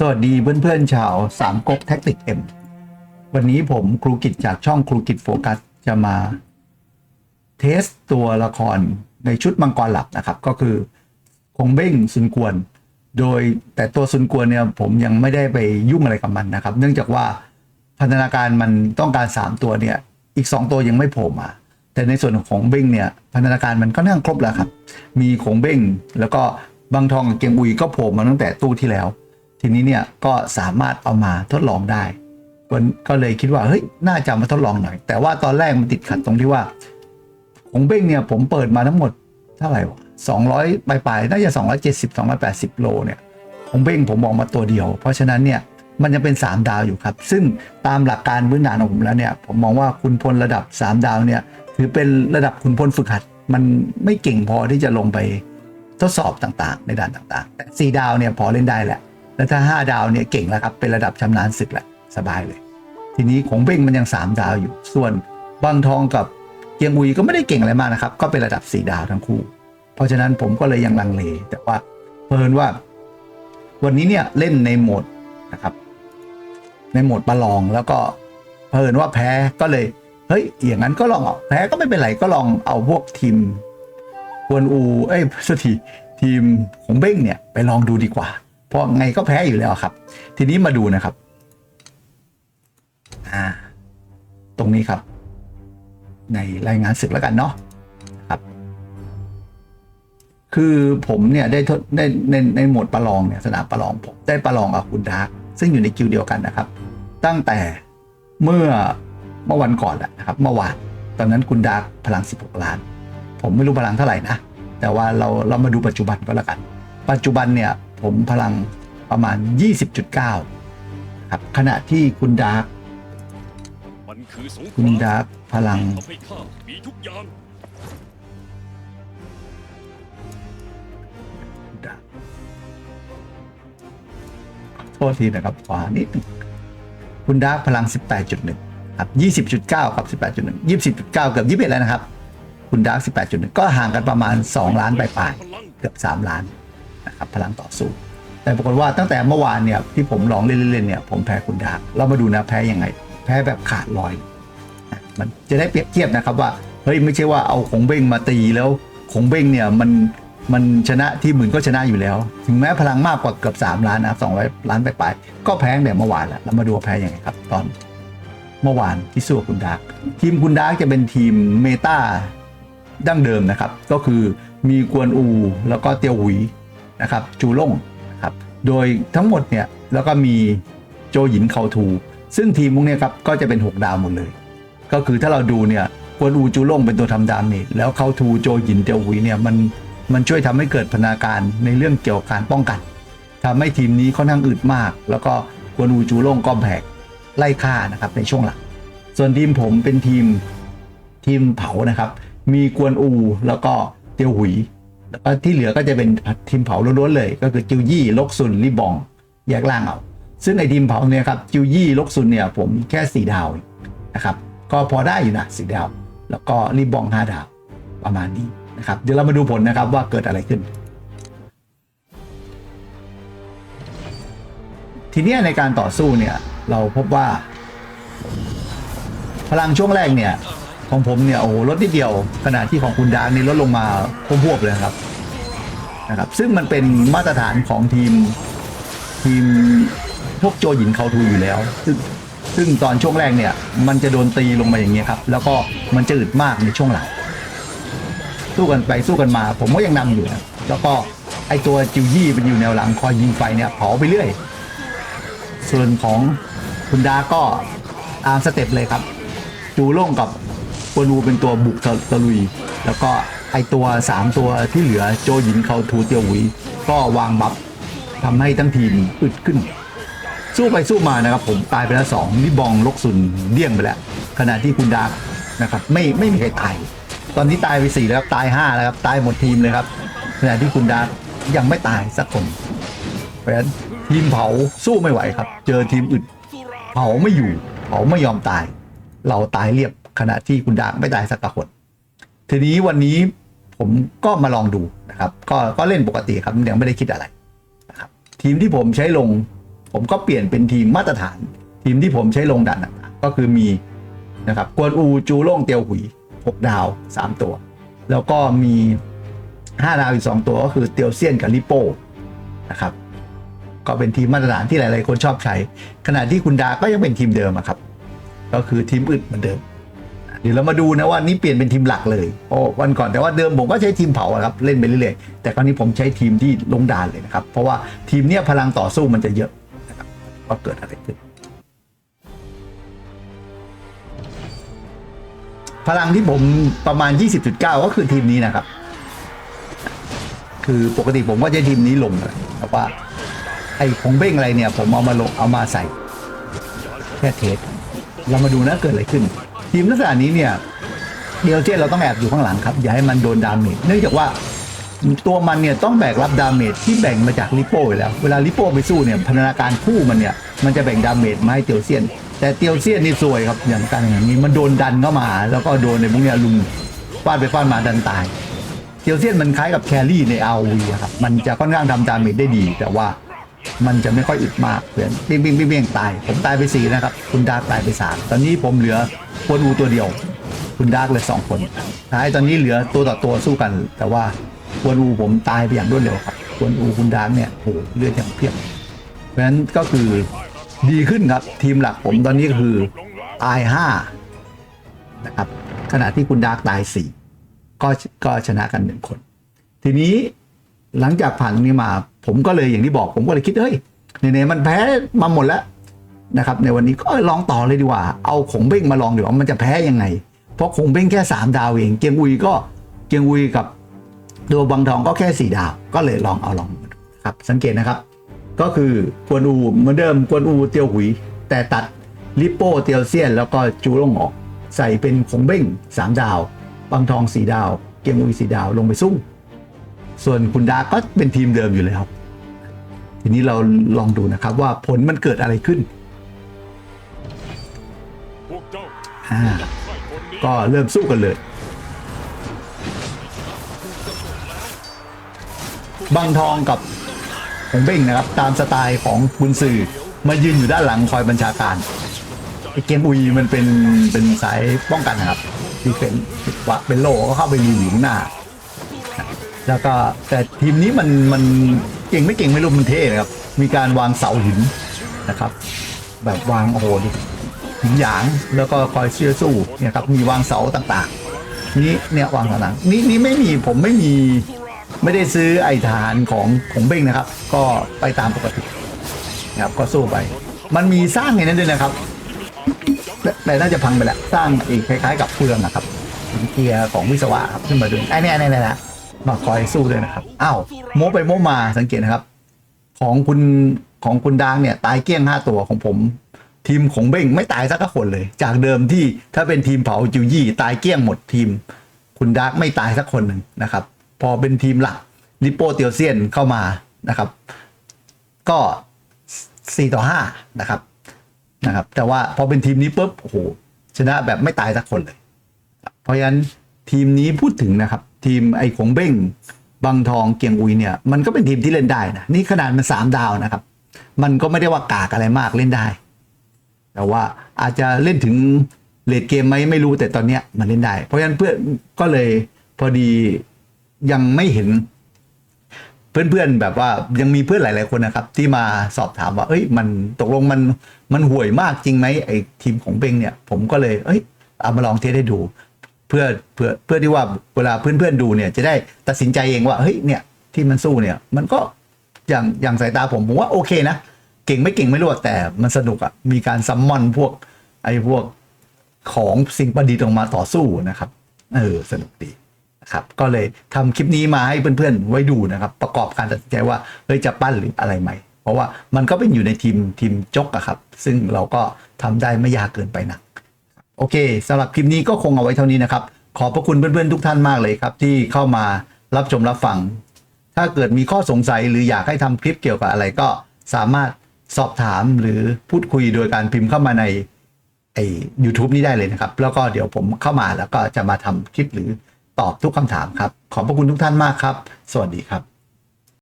สวัสดีเพื่อนๆชาวสามก๊กแท็กติกเอ็มวันนี้ผมครูกิจจากช่องครูกิจโฟกัสจะมา เทสตัวละครในชุดมังกรหลับนะครับ ก็คือคงเบ้งซุนกวน โดยแต่ตัวซุนกวนเนี่ยผมยังไม่ได้ไปยุ่งอะไรกับมันนะครับ เนื่องจากว่าพันธนาการมันต้องการ 3 ตัวเนี่ย อีก 2 ตัวยังไม่โผล่มา แต่ในส่วนของเบ้งเนี่ยพันธนาการมันก็นั่งครบแล้วครับ มีของเบ้งแล้วก็บางทองกับเกียงอุยก็โผล่มาตั้งแต่ตู้ที่แล้ว ทีนี้เนี่ยก็สามารถเอามาทดลองได้วันก็เลยคิดว่าเฮ้ยน่าจะมาทดลองหน่อย แต่ว่าตอนแรกมันติดขัดตรงที่ว่าของเบ้งเนี่ยผมเปิดมาทั้งหมดเท่าไหร่วะสองร้อยปลายๆน่าจะสองร้อยเจ็ดสิบสองร้อยแปดสิบโลเนี่ยของเบ้งผมมองมาตัวเดียว เพราะฉะนั้นเนี่ยมันยังเป็น 3 ดาวอยู่ครับ ซึ่งตามหลักการพื้นฐานของผมแล้วเนี่ย ผมมองว่าคุณพลระดับ 3 ดาวเนี่ยถือเป็นระดับคุณพลฝึกหัด มันไม่เก่งพอที่จะลงไปทดสอบต่างๆ ในด่านต่างๆ แต่ 4 ดาวเนี่ยพอเล่นได้แหละ แล้วถ้า 5 ดาวเนี่ยเก่งแล้วครับ เป็นระดับชำนาญศึกแหละสบายเลย ทีนี้ของเบ้งมันยัง 3 ดาวอยู่ ส่วนบางทองกับเกียงอุยก็ไม่ได้เก่งอะไรมากนะครับ ก็เป็นระดับ 4 ดาวทั้งคู่ เพราะฉะนั้นผมก็เลยยังลังเล แต่ว่าเพลินว่า วันนี้เนี่ยเล่นในโหมดนะครับ ในโหมดประลองแล้วก็เพลินว่าแพ้ก็เลยเฮ้ยอย่างนั้นก็ลองเอาแพ้ก็ไม่เป็นไรก็ลองเอาพวกทีมกวนอู เอ้ยสทีทีมของเบ้งเนี่ยไปลองดูดีกว่า เพราะไงก็แพ้อยู่แล้วครับ ทีนี้มาดูนะครับ อ่า ตรงนี้ครับ ในรายงานศึกแล้วกันเนาะครับ คือผมเนี่ยได้ได้ในในโหมดประลองเนี่ยสนามประลองผมได้ประลองกับคุณดาร์กซึ่งอยู่ในคิวเดียวกันนะครับ ตั้งแต่เมื่อเมื่อวันก่อนแหละนะครับ เมื่อวานตอนนั้นคุณดาร์กพลัง 16 ล้าน ผมไม่รู้พลังเท่าไหร่นะ แต่ว่าเราเรามาดูปัจจุบันก็แล้วกัน ปัจจุบันเนี่ย ผมพลังประมาณ 20.9 ครับ ขณะที่คุณดาร์กมันคือสงคคุณรามดาร์กพลังทำให้ข้ามีทุกอย่างดาบโทษทีนะครับขวานิดนึงคุณดาร์กพลัง 18.1 ครับ 20.9 กับ 18.1 20.9 เกือบ 21 แล้วนะครับ คุณดาร์ก18.1 ก็ห่างกันประมาณ 2 ล้านปลายพลังๆเกือบ 3 ล้าน นะครับพลังต่อสู้ แต่ปรากฏว่าตั้งแต่เมื่อวานเนี่ยที่ผมลองเล่นๆเนี่ยผมแพ้คุณดาร์กเรามาดูนะแพ้ยังไง แพ้แบบขาดลอยนะมันจะได้เปรียบเทียบนะครับว่าเฮ้ยไม่ใช่ว่าเอาของเบ้งมาตีแล้วของเบ้งเนี่ยมันมันชนะที่หมื่นก็ชนะอยู่แล้ว ถึงแม้พลังมากกว่าเกือบ 3 ล้านนะสองร้อยล้านไปลายก็แพ้แต่เมื่อวานแหละเรามาดูแพ้ยังไงครับ ตอนเมื่อวานที่สู้คุณดาร์กทีมคุณดาร์กจะเป็นทีมเมตาดั้งเดิมนะครับ ก็คือมีกวนอู แล้วก็เตียวหุย นะครับจูล่งนะครับโดยทั้งหมดเนี่ยแล้วก็มีโจหยินเขาทู ซึ่งทีมพวกเนี้ยครับก็จะเป็น 6 ดาวหมดเลย ก็คือถ้าเราดูเนี่ยกวนอูจูล่งเป็นตัวทำดาเมจแล้วเขาทูโจหยินเตียวหุยเนี่ยมันมันช่วยทำให้เกิดพนาการในเรื่องเกี่ยวกับการป้องกันทำให้ทีมนี้ค่อนข้างอึดมาก แล้วก็กวนอูจูล่งก็แบกไล่ฆ่านะครับในช่วงหลังส่วนทีมผมเป็นทีมทีมเผานะครับ มีกวนอูแล้วก็เตียวหุย แล้วก็ที่เหลือก็จะเป็นทีมเผาล้วนๆเลย ก็คือจิวยี่ลกซุนรีบองแยกล่างเอาซึ่งไอทีมเผาเนี่ยครับจิวยี่ลกซุนเนี่ยผมแค่สี่ดาวนะครับก็พอได้อยู่นะสี่ดาว แล้วก็รีบองห้าดาวประมาณนี้นะครับเดี๋ยวเรามาดูผลนะครับว่าเกิดอะไรขึ้น ทีนี้ในการต่อสู้เนี่ยเราพบว่า พลังช่วงแรกเนี่ย ของผมเนี่ยโอ้ลดนิดเดียวขณะที่ของคุณดาร์กนี่ลดลงมาพวบๆเลยครับนะครับซึ่งมันเป็นมาตรฐานของทีมทีมพวกโจหยินเขาทูอยู่แล้ว ซึ่งซึ่งตอนช่วงแรกเนี่ย มันจะโดนตีลงมาอย่างเงี้ยครับ แล้วก็มันจะอึดมากในช่วงหลังสู้กันไปสู้กันมา ผมก็ยังนำอยู่นะแล้วก็ไอตัวจิวยี่มันอยู่แนวหลังคอยยิงไฟเนี่ยเผาไปเรื่อย ส่วนของคุณดาก็ตามสเต็ปเลยครับ จูโล่งกับ วนูเป็นตัวบุกตะลุย แล้วก็ไอตัว 3 ตัวที่เหลือโจหยินเขาทูเตียวหวีก็วางบัฟทำให้ทั้งทีมอึดขึ้น สู้ไปสู้มานะครับ ผมตายไปแล้วสองนี่บองลกซุนเดี่ยงไปแล้ว ขณะที่คุณดาร์กนะครับไม่ไม่มีใครตาย ตอนนี้ตายไปสี่แล้วตายห้าแล้วครับตายหมดทีมเลยครับ ขณะที่คุณดาร์กยังไม่ตายสักคนเพราะฉะนั้นทีมเผาสู้ไม่ไหวครับ เจอทีมอึดเผาไม่อยู่เผาไม่ยอมตาย เราตายเรียบ ขณะที่คุณดาร์กไม่ตายสักคนทีนี้วันนี้ผมก็มาลองดูนะครับ ก็ก็เล่นปกติครับยังไม่ได้คิดอะไรนะครับทีมที่ผมใช้ลง ผมก็เปลี่ยนเป็นทีมมาตรฐาน ทีมที่ผมใช้ลงดันต่างๆก็คือมีนะครับกวนอูจูโล่งเตียวหุย 6 ดาว 3 ตัว แล้วก็มี 5 ดาวอีก 2 ตัวก็คือเตียวเซียนกับลิโป้นะครับก็เป็นทีมมาตรฐานที่หลาย ๆ คนชอบใช้ ขณะที่คุณดาก็ยังเป็นทีมเดิมครับ ก็คือทีมอื่นเหมือนเดิม เดี๋ยวเรามาดูนะว่านี่เปลี่ยนเป็นทีมหลักเลยโอ้วันก่อนแต่ว่าเดิมผมก็ใช้ทีมเผาครับเล่นไปเรื่อยๆแต่คราวนี้ผมใช้ทีมที่ลงดานเลยนะครับ เพราะว่าทีมเนี้ยพลังต่อสู้มันจะเยอะนะครับว่าเกิดอะไรขึ้น พลังที่ผมประมาณ 20.9 ก็คือทีมนี้นะครับ คือปกติผมก็ใช้ทีมนี้ลงเลยแต่ว่าไอ้ของเบ้งอะไรเนี่ย ผมเอามาลงเอามาใส่แค่เทสเรามาดูนะเกิดอะไรขึ้น ทีมลักษณะนี้เนี่ยเดียวเจนเราต้องแอบอยู่ข้างหลังครับ อย่าให้มันโดนดาเมจเนื่องจากว่าตัวมันเนี่ยต้องแบกรับดาเมจที่แบ่งมาจากลิโป้อยู่แล้ว เวลาลิโป้ไปสู้เนี่ยพันธนาการคู่มันเนี่ยมันจะแบ่งดาเมจมาให้เตียวเซียน แต่เตียวเซียนนี่ซวยครับอย่างการอย่างนี้มันโดนดันเข้ามา แล้วก็โดนในพวกเนี้ยลุมฟาดไปฟาดมาดันตาย เตียวเซียนมันคล้ายกับแครี่ในอาวีครับมันจะค่อนข้างทำดาเมจได้ดี แต่ว่า มันจะไม่ค่อยอึดมากเพื่อนเบี้ยงเบี้ยงเบี้ยงเบี้ยงตาย ผมตายไปสี่นะครับ คุณดาร์กตายไปสามตอนนี้ผมเหลือควนอูตัวเดียว คุณดาร์กเลยสองคนท้ายตอนนี้เหลือตัวต่อตัวสู้กัน แต่ว่าควนอูผมตายไปอย่างรวดเร็วครับควนอูคุณดาร์กเนี่ยโหเลือดอย่างเพียบเพราะฉะนั้นก็คือดีขึ้นครับ ทีมหลักผมตอนนี้คือตายห้านะครับขณะที่คุณดาร์กตายสี่ก็ก็ชนะกันหนึ่งคน ทีนี้หลังจากผ่านตรงนี้มาผมก็เลยอย่างที่บอกผมก็เลยคิดเฮ้ยไหนๆมันแพ้มาหมดแล้วนะครับในวันนี้ก็ลองต่อเลยดีกว่า เอาขงเบ้งมาลองดีกว่ามันจะแพ้ยังไง เพราะขงเบ้งแค่สามดาวเอง เกียงอุยก็เกียงอุยกับตัวบางทองก็แค่สี่ดาว ก็เลยลองเอาลองครับสังเกตนะครับ ก็คือกวนอูเหมือนเดิมกวนอูเตียวหุย แต่ตัดลิปโป้เตียวเซียน แล้วก็จูลงออก ใส่เป็นขงเบ้งสามดาว บางทองสีดาว เกียงอุยสีดาวลงไปสู้ ส่วนคุณดาก็เป็นทีมเดิมอยู่เลยครับทีนี้เราลองดูนะครับว่าผลมันเกิดอะไรขึ้นอ่าก็เริ่มสู้กันเลยบางทองกับหงเบ้งนะครับ ตามสไตล์ของบุญสื่อมายืนอยู่ด้านหลังคอยบัญชาการไอ้เกมอุยมันเป็นเป็นสายป้องกันนะครับที่เป็นวะเป็นโลก็เข้าไปยืนอยู่ข้งหน้า แล้วก็แต่ทีมนี้มันมันเก่งไม่เก่งไม่รู้มันเท่นะครับ มีการวางเสาหินนะครับ แบบวางโอ้โหหินหยางแล้วก็คอยเชื่อสู้เนี่ยครับมีวางเสาต่างๆ นี่เนี่ยวางต่างๆนี่นี่ไม่มีผมไม่มีไม่ได้ซื้อไอฐานของของเบ้งนะครับ ก็ไปตามปกตินะครับก็สู้ไป มันมีสร้างอย่างนั้นด้วยนะครับแต่แต่น่าจะพังไปแล้วสร้างอีกคล้าย ๆ กับเฟืองนะครับเกียร์ของวิศวะครับขึ้นมาดูไอ้นี่ยเนี่ยเนี่นะ มาคอยสู้ด้วยนะครับอ้าวโมไปโมมาสังเกตนะครับ ของคุณของคุณดางเนี่ยตายเกลี้ยงห้าตัวของผม ทีมของเบ้งไม่ตายสักคนเลย จากเดิมที่ถ้าเป็นทีมเผาจิวยี่ตายเกลี้ยงหมดทีม คุณดาร์กไม่ตายสักคนหนึ่งนะครับ พอเป็นทีมหลักลิโปเตียวเซียนเข้ามานะครับ ก็สี่ต่อห้านะครับนะครับ แต่ว่าพอเป็นทีมนี้ปุ๊บโอ้โหชนะแบบไม่ตายสักคนเลย เพราะฉะนั้นทีมนี้พูดถึงนะครับ ทีมไอ้ของเบ้งบางทองเกียงอุยเนี่ยมันก็เป็นทีมที่เล่นได้นะนี่ขนาดมันสามดาวนะครับ มันก็ไม่ได้ว่ากากอะไรมากเล่นได้ แต่ว่าอาจจะเล่นถึงเลดเกมไหมไม่รู้แต่ตอนเนี้ยมันเล่นได้ เพราะฉะนั้นเพื่อนก็เลยพอดียังไม่เห็น เพื่อนๆแบบว่ายังมีเพื่อนหลาย ๆคนนะครับ ที่มาสอบถามว่า เอ้ย มันตกลงมันมันห่วยมากจริงไหมไอ้ทีมของเบงเนี่ย ผมก็เลย เอ้ยเอามาลองเทสให้ดู เพื่อเพื่อเพื่อที่ว่าเวลาเพื่อนๆดูเนี่ยจะได้ตัดสินใจเองว่าเฮ้ยเนี่ยที่มันสู้เนี่ยมันก็อย่างอย่างสายตาผมผมว่าโอเคนะ เก่งไม่เก่งไม่รู้แต่มันสนุกอะมีการซัมมอนพวกไอ้พวกของสิ่งประดิษฐ์ออกมาต่อสู้นะครับเออสนุกดีนะครับก็เลยทำคลิปนี้มาให้เพื่อนๆไว้ดูนะครับ ประกอบการตัดสินใจว่าเฮ้ยจะปั้นหรืออะไรใหม่ เพราะว่ามันก็เป็นอยู่ในทีมทีมจกอะครับ ซึ่งเราก็ทำได้ไม่ยากเกินไปนัก โอเคสำหรับคลิปนี้ก็คงเอาไว้เท่านี้นะครับ ขอบพระคุณเพื่อนๆทุกท่านมากเลยครับ ที่เข้ามารับชมรับฟัง ถ้าเกิดมีข้อสงสัยหรืออยากให้ทำคลิปเกี่ยวกับอะไรก็สามารถสอบถามหรือพูดคุยโดยการพิมพ์เข้ามาในไอ้ YouTube นี้ได้เลยนะครับ แล้วก็เดี๋ยวผมเข้ามาแล้วก็จะมาทำคลิปหรือตอบทุกคำถามครับ ขอบพระคุณทุกท่านมากครับ สวัสดีครับ